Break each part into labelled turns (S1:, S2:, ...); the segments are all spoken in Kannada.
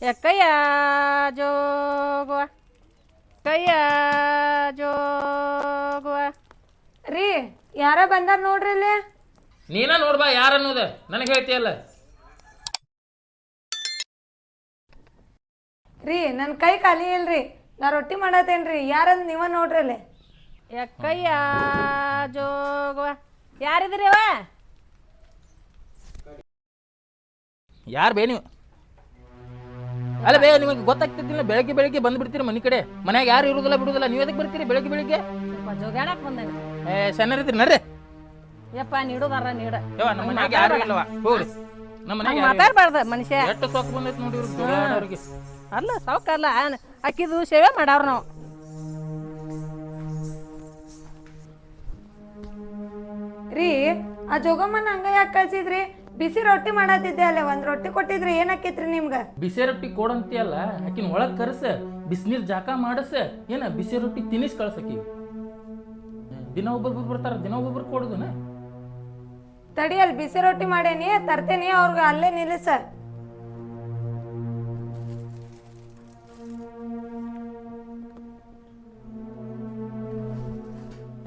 S1: ಎಕ್ಕಯ್ಯ ಜೋಗುವ ಕಯ್ಯ ಜೋಗುವ
S2: ರೀ ಯಾರ ಬಂದಾರ ನೋಡ್ರಿ ಇಲ್ಲಿ.
S3: ನೀನ ನೋಡ್ಬಾ ಯಾರ ಅನ್ನೋದು? ನನಗೆ ಹೇಳ್ತಿಯಲ್ಲ.
S2: ರೀ ನನ್ನ ಕೈ ಖಾಲಿ ಇಲ್ರಿ. ನಾ ರೊಟ್ಟಿ ಮಾಡತ್ತೇನ್ರಿ ಯಾರಂದ್ ನೀವ ನೋಡ್ರಿ ಅಲ್ಲಿ
S1: ಯಕ್ಕಯ್ಯ ಜೋಗುವ ಯಾರಿದ್ರಿ ಅವ?
S3: ಯಾರು ಬೇ ನೀವು? ಅಲ್ಲ ಬೇ ನಿಮಗೆ ಗೊತ್ತಾಗ್ತಿದ್ದಿಲ್ಲ ಬೆಳಗ್ಗೆ ಬೆಳಗ್ಗೆ ಬಂದು ಬಿಡ್ತೀರಿ ಮನೆ ಕಡೆ. ಮನ್ಯಾಗ ಯಾರು ಇರುದಿಲ್ಲ ಬಿಡುದಿಲ್ಲ. ನೀವು ಎದಕ್ಕೆ ಬರ್ತೀರಿ ಬೆಳಗ್ಗೆ ಬೆಳಗ್ಗೆ?
S1: ಸ್ವಲ್ಪ ಜೋಗಾಡಕ್ ಬಂದೇನೆ.
S3: ಏ ಸಣ್ಣರಿದ್ರಿ ನಡ್ರಿ.
S1: ಯಪ್ಪ ನೀಡುದಾರ ನೀಡ.
S3: ಯವ್ವ ನಮ್ಮ ಮನ್ಯಾಗ ಯಾರು ಇಲ್ಲವ ಹೋಗ್ರಿ. ನಮ್ಮ ಮನ್ಯಾಗ ಯಾರು ಇಲ್ಲ.
S1: ಮಾತಾಡ್ಬಾರ್ದ ಮನುಷ್ಯ.
S3: ಎಷ್ಟು ಸೊಕ್ಕ ಬಂದೈತಿ ನೋಡಿ ಇವ್ರಿಗೆ ಜೋಗಾಡೋರಿಗೆ.
S1: ಅಲ್ಲ ಸೌಕ್ ಅಲ್ಲ ಅಕ್ಕಿದು ಸೇವೆ ಮಾಡವ್ರ ನಾವು.
S2: ರೀ ಆ ಜೋಗಮ್ಮನ ಹಂಗ ಯಾಕೆ ಕಳ್ಸಿದ್ರಿ? ಬಿಸಿ ರೊಟ್ಟಿ ಮಾಡತ್ತಿದ್ದೆ ಅಲ್ಲ ಒಂದ್ ರೊಟ್ಟಿ ಕೊಟ್ಟಿದ್ರೆ ಏನ್ ಹಾಕಿತ್ರಿ ನಿಮ್ಗ?
S3: ಬಿಸಿ ರೊಟ್ಟಿ ಕೊಡಂತಿಯಲ್ಲ ಆಕಿನ ಒಳಗ್ ಕರ್ಸ ಬಿಸಿನೀರ್ ಜಾಕ ಮಾಡಸ ಏನ ಬಿಸಿ ರೊಟ್ಟಿ ತಿನ್ನಿಸ್ ಕಳ್ಸಕಿ ದಿನ ಒಬ್ಬೊಬ್ರು ಬರ್ತಾರ ದಿನ ಒಬ್ಬೊಬ್ರು ಕೊಡುದನ?
S2: ತಡಿ ಅಲ್ಲಿ ಬಿಸಿ ರೊಟ್ಟಿ ಮಾಡೇನಿ ತರ್ತೇನಿ ಅವ್ರಿಗೆ ಅಲ್ಲೇ ನಿಲ್ಲಿಸ.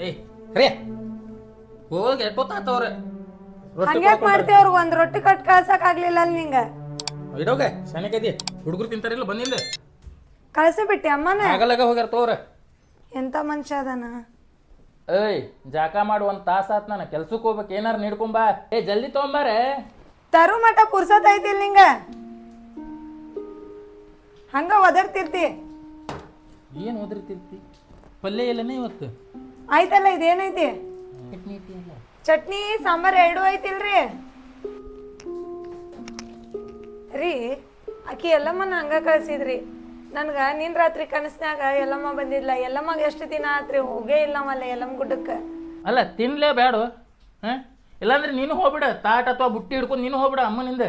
S3: ಏಯ್ ರೇ ಹೋಗಿ ಎಷ್ಟೊತ್ತಾತವ್ರ
S2: ಹಂಗ್ಯಾಕ್ ಮಾಡ್ತೇವ್ ಅವ್ರಿಗೆ ಒಂದ್ ರೊಟ್ಟಿ ಕಟ್ ಕಳ್ಸಕ್ ಆಗ್ಲಿಲ್ಲ ಅಲ್ಲಿ ನಿಂಗ?
S3: ಇಡೋಗ ಶನಕದಿ ಹುಡುಗರು ತಿಂತಾರಿಲ್ಲ ಬಂದಿಲ್ಲ
S2: ಕಳ್ಸಿ ಬಿಟ್ಟಿ ಅಮ್ಮನ?
S3: ಆಗಲಾಗ ಹೋಗ್ಯಾರ ತೋರ.
S2: ಎಂತ ಮನುಷ್ಯ ಅದಾನ?
S3: ಏಯ್ ಜಾಕ ಮಾಡು ಒಂದ್ ತಾಸ ಆತ್ ನಾನು. ಕೆಲ್ಸಕ್ಕೆ ಹೋಗ್ಬೇಕು ಏನಾರ ನೀಡ್ಕೊಂಬಾ ಏ ಜಲ್ದಿ ತಗೊಂಬಾರೆ.
S2: ತರು ಮಠ ಪುರ್ಸತ್ ಐತಿಲ್ ನಿಂಗ. ಹಂಗ ಒದರ್ತಿರ್ತಿ.
S3: ಏನು ಒದರ್ತಿರ್ತಿ? ಪಲ್ಯ ಇಲ್ಲನೇ ಇವತ್ತು.
S2: ಆಯ್ತಲ್ಲ ಇದೇನೈತಿ?
S3: ಚಟ್ನಿ ಐತಿ ಅಲ್ಲ
S2: ಚಟ್ನಿ ಸಾಂಬಾರ್ ಎರಡು ಐತಿಲ್ರಿ? ರೀ ಆಕಿ ಎಲ್ಲಮ್ಮನ ಹಂಗ ಕಳ್ಸಿದ್ರಿ. ನನ್ಗ ನಿನ್ ರಾತ್ರಿ ಕನಸ್ನ್ಯಾಗ ಎಲ್ಲಮ್ಮ ಬಂದಿದ್ಲ ಎಲ್ಲಮ್ಮಗ ಎಷ್ಟು ದಿನ ಆತ್ರಿ ಹೋಗೇ ಇಲ್ಲ ಮಲ್ಲ ಎಲ್ಲಮ್ಮ ಗುಡ್ಡಕ್ಕ.
S3: ಅಲ್ಲ ತಿನ್ಲೇ ಬೇಡ ಹಾಂ? ಇಲ್ಲಾಂದ್ರೆ ನೀನು ಹೋಗ್ಬಿಡ ತಾಟ್ ಅಥವಾ ಬುಟ್ಟಿ ಹಿಡ್ಕೊಂಡು ನೀನು ಹೋಗ್ಬಿಡ ಅಮ್ಮನಿಂದ.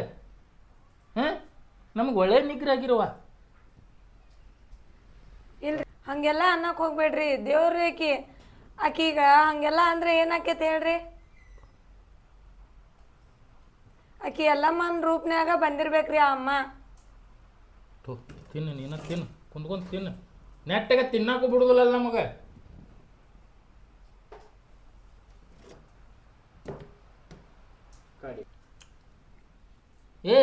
S3: ಹಾಂ? ನಮ್ಗೆ ಒಳ್ಳೆ ನಿಗ್ರಾಗಿರುವ
S2: ಇಲ್ರಿ ಹಂಗೆಲ್ಲ ಅನ್ನಕ್ ಹೋಗ್ಬೇಡ್ರಿ. ದೇವ್ರ ಆಕಿ ಆಕೀಗ ಹಂಗೆಲ್ಲ ಅಂದ್ರೆ ಏನಾಕೈತೆ ಹೇಳ್ರಿ? ಆಕಿ ಎಲ್ಲಮ್ಮನ ರೂಪ್ನ್ಯಾಗ ಬಂದಿರ್ಬೇಕ್ರಿ ಆ ಅಮ್ಮ.
S3: ಥು, ತಿನ್ನು ನೀನು ತಿನ್ನು ಕುಂದ್ಕೊಂಡು ತಿನ್ನು. ನೆಟ್ಟಗೆ ತಿನ್ನಕ್ಕೂ ಬಿಡುದಿಲ್ಲ ನಮಗೆ. ಏ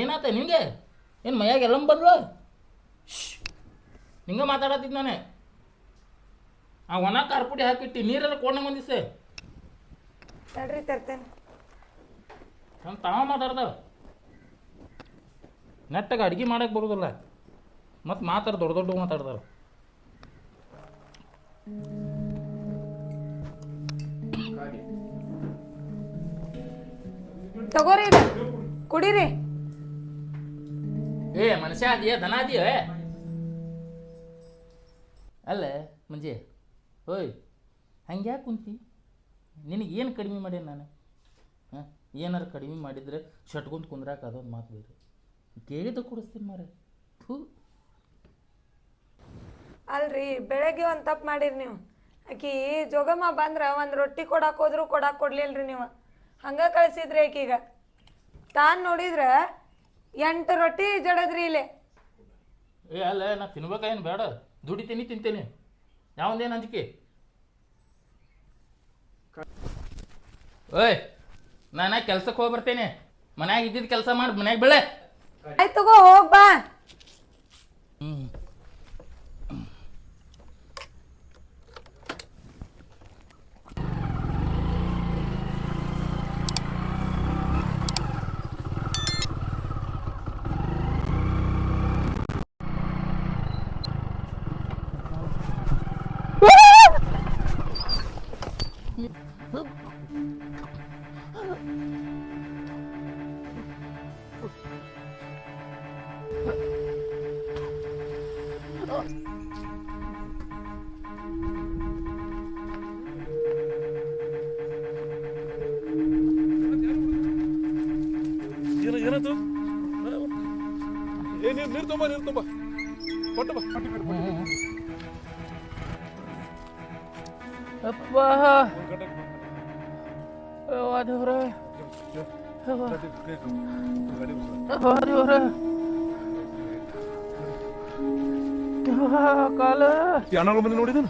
S3: ಏನಾತ ನಿಂಗೆ? ಏನು ಮೈಯಾಗ ಎಲ್ಲ ಬಂದ್ಲು? ನಿಂಗೆ ಮಾತಾಡತ್ತಿದ್ ನಾನೇ. ಆ ಒಣ ಕಾರ್ಪುಡಿ ಹಾಕಿಟ್ಟಿ ಹಾಕಿಟ್ಟು ನೀರೆಲ್ಲ ಕೊಡಂಗೆ ಒಂದಿಸೆ
S2: ತಡ್ರಿ ತರ್ತೇನೆ.
S3: ನಮ್ಮ ತಾವ ಮಾತಾಡ್ದ ನೆಟ್ಟಾಗ ಅಡುಗೆ ಮಾಡಕ್ಕೆ ಬರೋದಿಲ್ಲ. ಮತ್ತು ಮಾತಾಡ ದೊಡ್ಡ ದೊಡ್ಡ ಮಾತಾಡ್ದಾರ
S2: ತಗೋರಿ ಕುಡೀರಿ.
S3: ಏ ಮನುಷ್ಯ ಅದೀಯ ದನ ಅದೀಯ? ಅಲ್ಲ ಮಂಜೆ ಓಯ್ ಹಂಗೆ ಯಾಕೆ ಕುಂತಿ? ನಿನಗೇನು ಏನು ಕಡಿಮೆ ಮಾಡ್ಯಾನ ನಾನು? ಏನಾರು ಕಡಿಮೆ ಮಾಡಿದ್ರೆ ಶಟ್ಕೊಂಡು ಕುಂದ್ರಾಕ ಅದೊಂದು ಮಾತು ಬೇರೆ. ಕೇಳಿದ ಕೊಡಿಸ್ತೀನಿ ಮಾರೆ ಥೂ.
S2: ಅಲ್ರಿ ಬೆಳಗ್ಗೆ ಒಂದು ತಪ್ಪು ಮಾಡಿರಿ ನೀವು. ಆಕಿ ಜೋಗಮ್ಮ ಬಂದ್ರೆ ಒಂದು ರೊಟ್ಟಿ ಕೊಡಕ್ಕೆ ಹೋದ್ರು ಕೊಡಕ್ಕೆ ಕೊಡ್ಲಿಲ್ರಿ ನೀವು. ಹಂಗೆ ಕಳಿಸಿದ್ರಿ ಆಕೀಗ. ತಾನು ನೋಡಿದ್ರೆ ಎಂಟು ರೊಟ್ಟಿ ಜಡದ್ರಿ ಇಲ್ಲೇ.
S3: ಏ ಅಲ್ಲ ನಾ ತಿನ್ಬೇಕೇನು ಬೇಡ. ದುಡಿತೀನಿ ತಿಂತೀನಿ. ಯಾವಂದೇನು ಅಂಜಿಕೆ? ಓಯ್ ನಾನು ಕೆಲ್ಸಕ್ಕೆ ಹೋಗಿ ಬರ್ತೇನೆ ಮನ್ಯಾಗ ಇದ್ದಿದ್ದು ಕೆಲಸ ಮಾಡಿ ಮನ್ಯಾಗ ಬೆಳೆ.
S2: ಆಯ್ತು ತಗೋ ಹೋಗ್ ಬಾ.
S4: apa? apa ada
S3: orang?
S4: apa ada orang?
S3: kalah.
S4: siapa nak kau
S3: bantu nuri
S4: tu?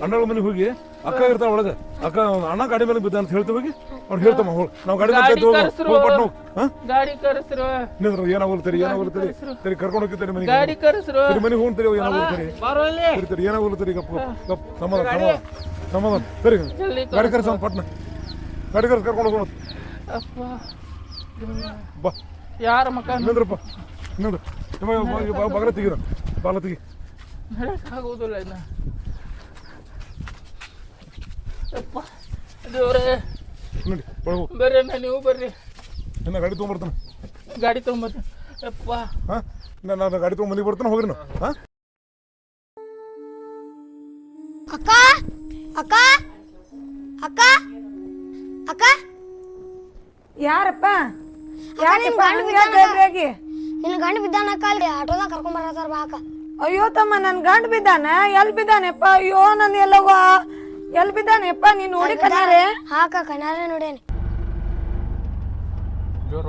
S4: ಅಣ್ಣಗಳ ಮನೆಗೆ ಹೋಗಿ ಅಕ್ಕ ಇರ್ತಾವ ಒಳಗೆ ಅಕ್ಕ ಅಣ್ಣ ಗಾಡಿ ಮೇಲೆ ಬಿದ್ದ ಅಂತ ಹೇಳ್ತೀವಿ ಹೋಗಿ ಅವ್ರು ಹೇಳ್ತಮ್ಮ ಹೋಗಿ ನಾವು ಗಾಡಿ
S3: ಗಾಡಿ. ಕರ್ಸ್ರು.
S4: ನಿಂದ್ರು ಏನಾಗೋಲ್ತರಿ ಏನಾಗೋಲ್ತರಿ ತರಿ ಕರ್ಕೊಂಡು ಹೋಗ್ತೀರಿ ಮನೆಗೆ
S3: ಗಾಡಿ ಕರೆಸ್ರು
S4: ತರಿ ಮನೆಗೆ ಹೋಗ್ತೀರಿ ಏನಾಗೋಲ್ತರಿ
S3: ಬಾರೋ ಇಲ್ಲಿ
S4: ತರಿ ಏನಾಗೋಲ್ತರಿ ಗಪ್ ಗಪ್ ಸಮಾಧಾನ ಸಮಾಧಾನ ಸಮಾಧಾನ
S3: ಜಲ್ದಿ
S4: ಗಾಡಿ ಕರೆಸ ಪಟ್ನ ಗಾಡಿ ಕರೆಸ್ ಕರ್ಕೊಂಡು ಹೋಗೋಣ
S3: ಅಪ್ಪ
S4: ಬಾ
S3: ಯಾರ ಮಕ್ಕ
S4: ನಿಂದ್ರಪ್ಪ ನಿಂದ್ರು ಬಾಗಲ ತೆಗೀರ ಬಾಲ ತೆಗಿ
S3: ಆಗೋದಿಲ್ಲ ಇನ್ನ ಅಪ್ಪ. ದೇವ್ರೇ
S4: ನೋಡಿ ಒಳಗು
S3: ಬರ್ರಿ ಅಣ್ಣ ನೀವು ಬರ್ರಿ.
S4: ಇನ್ನ ಗಾಡಿ ತೊಗೊಂಬರ್ತಾನೆ.
S3: ಗಾಡಿ ತೊಗೊಂಬರ್ರಿ ಅಪ್ಪ.
S4: ಹಾಂ? ನಾನು ಗಾಡಿ ತೊಗೊಂಡ್ ಮನೆಗೆ ಬರ್ತಾನೆ ಹೋಗ್ರಿ ನಾವು. ಅಕ್ಕಾ?
S5: ಅಕ್ಕ? ಅಕ್ಕ? ಅಕ್ಕ? ಅಕ್ಕ
S2: ಯಾರಪ್ಪ
S5: ನಿಮ್
S2: ಯಾಕಪ್ಪ
S5: ಗಂಡ
S2: ಹಂಗ್
S5: ಬಿದ್ದಾನ? ನಿನ್ನ ಗಂಡ ಬಿದ್ದಾನ ಅಕ್ಕ ಅಲ್ಲಿ ಆಟೋದಾಗ ಕರ್ಕೊಂಡ್ ಬರತ್ತಾರ ಬಾ ಅಕ್ಕ.
S2: ಅಯ್ಯೋ ತಮ್ಮ ನನ್ ಗಂಡ ಬಿದ್ದಾನ? ಎಲ್ ಬಿದ್ದಾನೆಪ್ಪ? ಅಯ್ಯೋ ನನ್ ಎಲ್ಲವ ಎಲ್ ಬಿದ್ದಾನೆಪ್ಪ ನೀನ್ ನೋಡಿ ಕಣ್ಣಾರೆ.
S5: ಹಾಕ ಕಣ್ಣಾರೆ ನೋಡೇನಿ.
S3: ಜೋರ್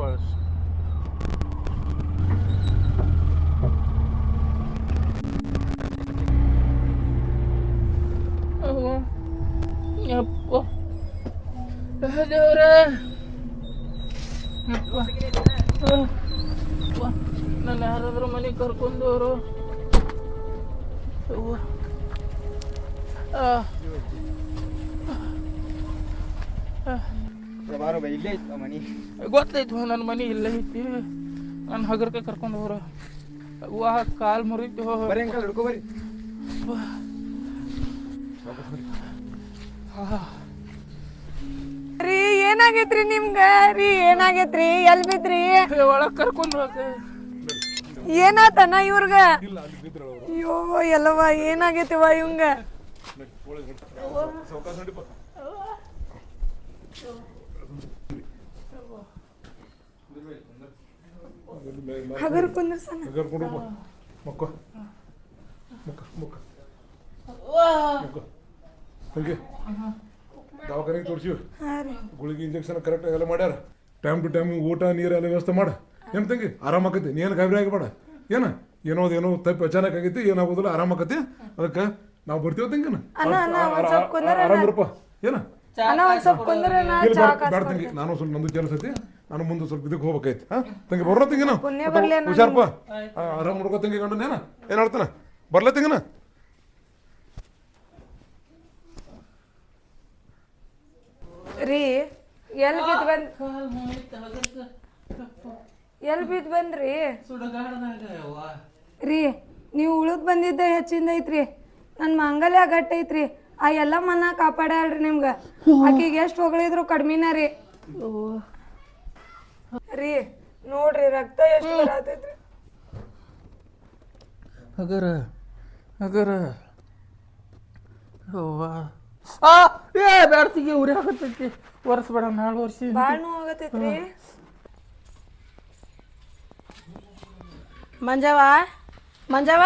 S3: ನನ್ನ ಯಾರಾದ್ರೂ ಮನೆಗೆ ಕರ್ಕೊಂಡವರು ಅಪ್ಪ ಆ. ಗೊತ್ತೈತು ನನ್ನ ಮನೆ ಇಲ್ಲೇ ಐತಿ. ನನ್ನ ಹಗರ್ಕೆ ಕರ್ಕೊಂಡು ಹೋರ ಅವ್ವ ಕಾಲು ಮುರಿತು
S2: ರೀ ಏನಾಗೈತ್ರಿ ನಿಮ್ಗ? ರೀ ಏನಾಗೈತ್ರಿ? ಎಲ್ ಬಿದ್ರಿ
S3: ಒಳಗೆ ಕರ್ಕೊಂಡು ಹೋಗ.
S2: ಏನಾತನ ಇವ್ರಗ? ಅಯ್ಯೋ ಎಲ್ಲವ ಏನಾಗೈತಿವ ಇವಂಗ ಹಗರ್ ಕುಂದ್ರಸನ
S4: ಕರ್ಕೊಂಡು ಹೋಗ್ಬಾ ಮಕ್ಕ. ಮುಕ್ಕ ಮುಕ್ಕ. ಮುಕ್ಕ. ಹಂಗೆ ದವಾಖಾನೆಗೆ ತೋರಿಸಿವಿ ಗುಳಿಗೆ ಇಂಜೆಕ್ಷನ್ ಕರೆಕ್ಟ್ ಎಲ್ಲ ಮಾಡ್ಯಾರ. ಟೈಮ್ ಟು ಟೈಮ್ ಊಟ ನೀರು ಎಲ್ಲ ವ್ಯವಸ್ಥೆ ಮಾಡ. ಏನು ತಂಗಿ? ಆರಾಮಾಕತಿ ನೀ ಏನು ಗಾಬರಿ ಆಗಬೇಡ. ಏನ? ಏನೋ ಏನೋ ತಪ್ಪು ಅಚಾನಕ್ ಆಗೈತಿ ಏನಾಗೋದಿಲ್ಲ ಆರಾಮಾಕತಿ ಅದಕ್ಕೆ ನಾವು ಬರ್ತೀವಿ ತಂಗಿನ. ಆರಾಮಿರಪ್ಪ ಏನ? ನಾನು ಸ್ವಲ್ಪ ನಂದು ಕೆಲಸ ಐತಿ. ನಾನು ಮುಂದೆ ಸ್ವಲ್ಪ ಇದಕ್ಕೆ ಹೋಗ್ಬೇಕಾಯ್ತು. ಹಾ? ತಂಗಿ ಬರೋ ತಂಗಿ ನಾವು
S2: ಪುಣ್ಯ ಬರ್ಲಿ ಅಣ್ಣ
S4: ಹುಷಾರಪ್ಪ ಆರಾಮ್ ನೋಡ್ಕೋ ತಂಗಿ ಕಂಡು ಏನ ಏನು ಹೇಳ್ತಾನ? ಬರ್ಲ ತಂಗಿನ
S2: ರೀ ಎಲ್ ಬಿದ್ ಬಂದ್ ಎಲ್ ಬಿದ್ ಬಂದ್ರಿ? ರೀ ನೀವು ಉಳಿದ್ ಬಂದಿದ್ದ ಹೆಚ್ಚಿಂದ ಐತ್ರಿ. ನನ್ನ ಮಾಂಗಲ್ಯ ಗಟ್ಟ ಐತ್ರಿ. ಆ ಎಲ್ಲ ಮನ ಕಾಪಾಡ್ಯಾಳ್ರಿ ನಿಮ್ಗೆ. ಆಕಿಗೆ ಎಷ್ಟು ಹೊಗಳಿದ್ರು ಕಡ್ಮಿನ ರೀ. ರೀ ನೋಡ್ರಿ ರಕ್ತ ಎಷ್ಟು ಬರತೈತ್ರಿ.
S3: ಅಗರ ಅಗರ ಅವ್ವ. ಆ ಏ ಬ್ಯಾಡ್ತಿಗೆ ಉರಿ ಆಗತೈತಿ ವರ್ಷ ಬೇಡ ನಾಲ್ಕು ವರ್ಷ
S2: ಬಾಳ್ ನೋವು ಆಗತೈತ್ರಿ ಮಂಜವ ಮಂಜವ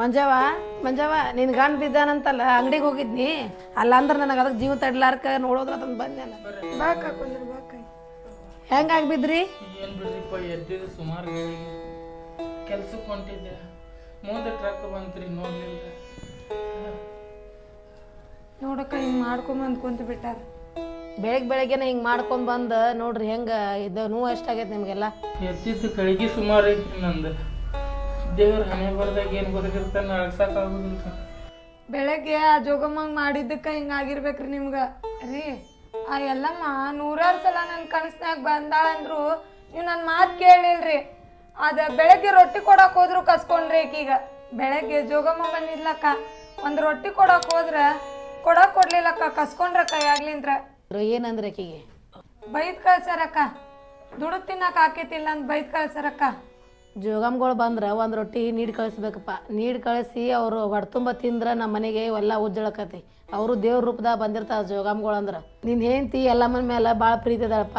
S2: ಮಂಜವ ಮಂಜವ ನಿನ್ ಗಂಡ ಬಿದ್ದಾನಂತಲ್ಲ ಅಂಗಡಿಗೆ ಹೋಗಿದ್ನಿ. ಅಲ್ಲ ಅಂದ್ರೆ ನನಗೆ ಅದಕ್ಕೆ ಜೀವ ತಡ್ಲಾರ್ಕ ನೋಡೋದ್ರ ಅದನ್ನ ಬಂದೆ ಬಾಕ ಬಾಕ ಹೆಂಗಾಗಿ ಆಗ್ಬಿದ್ರಿ?
S3: ಏನ್ ಬಿಡ್ರಿಪ್ಪ ಎದ್ದಿದ್ದು ಸುಮಾರು ಕೆಲ್ಸಕ್ಕೆ ಹೊಂಟಿದ್ದೆ. ಮುಂದೆ ಟ್ರಕ್ ಬಂತ್ರಿ ನೋಡ್ಲಿಲ್ಲ.
S2: ನೋಡಕ್ಕ ಹಿಂಗ್ ಮಾಡ್ಕೊಂಬಂದ್ ಕುಂತ ಬಿಟ್ಟಾರ.
S6: ಬೆಳಗ್ಗೆ ಬೆಳಗ್ಗೆನ ಹಿಂಗೆ ಮಾಡ್ಕೊಂಡ್ ಬಂದ ನೋಡ್ರಿ ಹೆಂಗ ಇದು ನೋವು ಎಷ್ಟಾಗೈತೆ ನಿಮಗೆಲ್ಲ.
S3: ಎದ್ದಿದ್ದು ಕಳಿಗೆ ಸುಮಾರು ಐತ್ರಿ ನಂದ. ದೇವ್ರ ಹಣೆ ಬರ್ದಾಗ ಏನು ಬರೆದಿರ್ತಾನೆ ಆಗುದಿಲ್ಲ.
S2: ಬೆಳಗ್ಗೆ ಆ ಜೋಗಮ್ಮಂಗ್ ಮಾಡಿದ್ದಕ್ಕ ಹಿಂಗಾಗಿರ್ಬೇಕ್ರಿ ನಿಮ್ಗ. ರೀ ಆ ಎಲ್ಲಮ್ಮ ನೂರಾರು ಸಲ ನನ್ನ ಕನಸ್ನ್ಯಾಗ ಬಂದಾಳಂದ್ರು ನೀವು ನನ್ನ ಮಾತು ಕೇಳಿಲ್ರಿ. ಅದ ಬೆಳಗ್ಗೆ ರೊಟ್ಟಿ ಕೊಡಕ್ ಹೋದ್ರು ಕಸ್ಕೊಂಡ್ರಿ ಈಗೀಗ ಬೆಳಗ್ಗೆ ಜೋಗಮ್ಮ ಬಂದಿದ್ಲಕ್ಕ. ಒಂದು ರೊಟ್ಟಿ ಕೊಡಕ್ ಹೋದ್ರ ಕೊಡಕ್ ಕೊಡ್ಲಿಲ್ಲಕ್ಕ ಕಸ್ಕೊಂಡ್ರ ಕೈಯಾಗ್ಲಿಂದ್ರ
S6: ಏನಂದ್ರೆ ಆಕಿಗೆ?
S2: ಬೈದ್ ಕಳ್ಸಾರಕ್ಕ ದುಡ್ದು ತಿನ್ನಕ್ ಆಕೇತಿಲ್ಲ ಅಂತ ಬೈದ್ ಕಳ್ಸಾರಕ್ಕ
S6: ಜೋಗಮ್ಗಳು ಬಂದ್ರೆ ಒಂದು ರೊಟ್ಟಿ ನೀಡಿ ಕಳಿಸ್ಬೇಕಪ್ಪ. ನೀಡಿ ಕಳಿಸಿ ಅವರು ಹೊಡ್ತುಂಬ ತಿಂದ್ರೆ ನಮ್ಮ ಮನೆಗೆ ಎಲ್ಲ ಉಜ್ಜಳಕತಿ. ಅವರು ದೇವ್ರ ರೂಪದಾಗ ಬಂದಿರ್ತಾರೆ ಜೋಗಮ್ಗಳು ಅಂದ್ರೆ. ನಿನ್ನ ಹೆಂಡತಿ ಎಲ್ಲಮ್ಮನ ಮೇಲೆ ಭಾಳ ಪ್ರೀತಿ ಅದಾಳಪ್ಪ.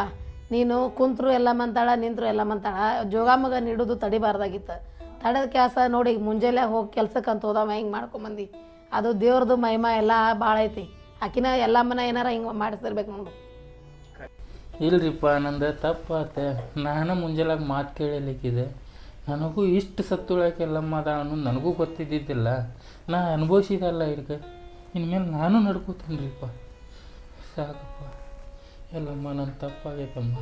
S6: ನೀನು ಕುಂತ್ರು ಎಲ್ಲ ಮಂತಾಳ ನಿಂತರು ಎಲ್ಲ ಮಂತಾಳ ಜೋಗಮ್ಮಗ ನೀಡೋದು ತಡಿಬಾರ್ದಾಗಿತ್ತು. ತಡೆದ ಕೆಲಸ ನೋಡಿ ಮುಂಜಾನೆ ಹೋಗಿ ಕೆಲ್ಸಕ್ಕೆ ಅಂತ ಹೋದವ, ಹಿಂಗೆ ಮಾಡ್ಕೊಂಬಂದು ಅದು ದೇವ್ರದ್ದು ಮಹಿಮ ಎಲ್ಲ ಭಾಳ ಐತಿ. ಆಕಿನ ಎಲ್ಲಮ್ಮನ ಏನಾರ ಹಿಂಗೆ ಮಾಡಿಸ್ತಿರ್ಬೇಕು ನೋಡು.
S3: ಇಲ್ರಿಪ್ಪ ನಂದು ತಪ್ಪಾತೆ. ನಾನು ಮುಂಜಾನೆ ಮಾತು ಕೇಳಲಿಕ್ಕಿದೆ. ನನಗೂ ಇಷ್ಟು ಸತ್ತುಳಕ್ಕೆ ಅದ ಅನ್ನೋದು ನನಗೂ ಗೊತ್ತಿದ್ದಿದ್ದಿಲ್ಲ. ನಾ ಅನುಭವಿಸಿದಲ್ಲ ಇದಕ್ಕೆ ಇನ್ಮೇಲೆ ನಾನು ನಡ್ಕೋತೀನಿರಿಪ್ಪ. ಸಾಕಪ್ಪ. ಎಲ್ಲಮ್ಮ ನನ್ನ ತಪ್ಪಾಗೈತಮ್ಮ.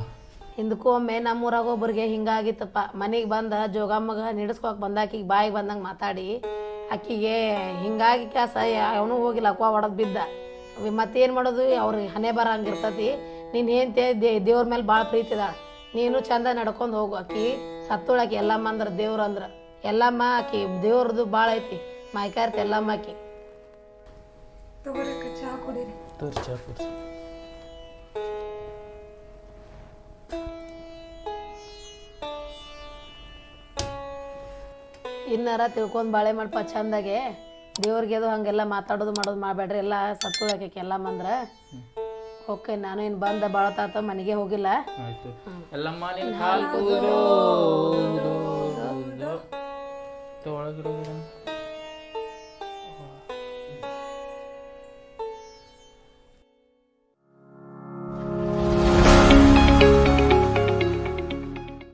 S6: ಹಿಂದಕ್ಕೊಮ್ಮೆ ನಮ್ಮೂರಾಗ ಒಬ್ಬರಿಗೆ ಹಿಂಗಾಗಿತ್ತಪ್ಪ. ಮನೆಗೆ ಬಂದ ಜೋಗಮ್ಮಗ ನಿಡಿಸ್ಕೊಕ್ ಬಂದಾಕಿಗೆ ಬಾಯಿಗೆ ಬಂದಂಗೆ ಮಾತಾಡಿ, ಆಕಿಗೆ ಹಿಂಗಾಗಿ ಕ್ಯಾಸ, ಅವನು ಹೋಗಿಲ್ಲ ಅಕ್ಕ ಹೊಡೆದು ಬಿದ್ದ. ಮತ್ತೇನು ಮಾಡೋದು? ಅವ್ರಿಗೆ ಹನೆ ಬರಂಗಿರ್ತತಿ. ನೀನು ಏನು ದೇ, ದೇವ್ರ ಮೇಲೆ ಭಾಳ ಪ್ರೀತಿದ ನೀನು ಚಂದ ನಡ್ಕೊಂಡು ಹೋಗು ಆಕಿ. ಸತ್ತುಳಾಕಿ ಎಲ್ಲಮ್ಮ ಅಂದ್ರೆ ದೇವ್ರು ಅಂದ್ರೆ. ಎಲ್ಲಮ್ಮ ಆಕಿ ದೇವ್ರದ್ದು ಭಾಳ ಐತಿ. ಮಾಯ್ಕಾರ್ತಿ ಎಲ್ಲಮ್ಮ ಆಕಿ.
S2: ತಗೋರಕ್ಕ ಚಹಾ ಕುಡೀರಿ.
S3: ತೋರ್ಸಿ ಚಾ ಕುಡ್ಸಿ.
S6: ಇನ್ನಾರ ತಿಳ್ಕೊಂಡು ಬಾಳೆ ಮಾಡಪ್ಪ ಚಂದಾಗೆ. ದೇವ್ರಿಗೆ ಅದು ಹಂಗೆಲ್ಲ ಮಾತಾಡೋದು ಮಾಡೋದು ಮಾಡಬೇಡ್ರಿ. ಎಲ್ಲ ಸತ್ತುಳಾಕಿ ಎಲ್ಲಮ್ಮ ಅಂದ್ರೆ. ಓಕೆ ನಾನು ಇನ್ನು ಬಂದ ಭಾಳ ತಾತ ಮನೆಗೆ ಹೋಗಿಲ್ಲ.
S3: ಆಯ್ತು. ಎಲ್ಲಮ್ಮ ನಿನ್ನ ಕಾಲು ಕೂದಲು. ಒಳಗಿಡೋದು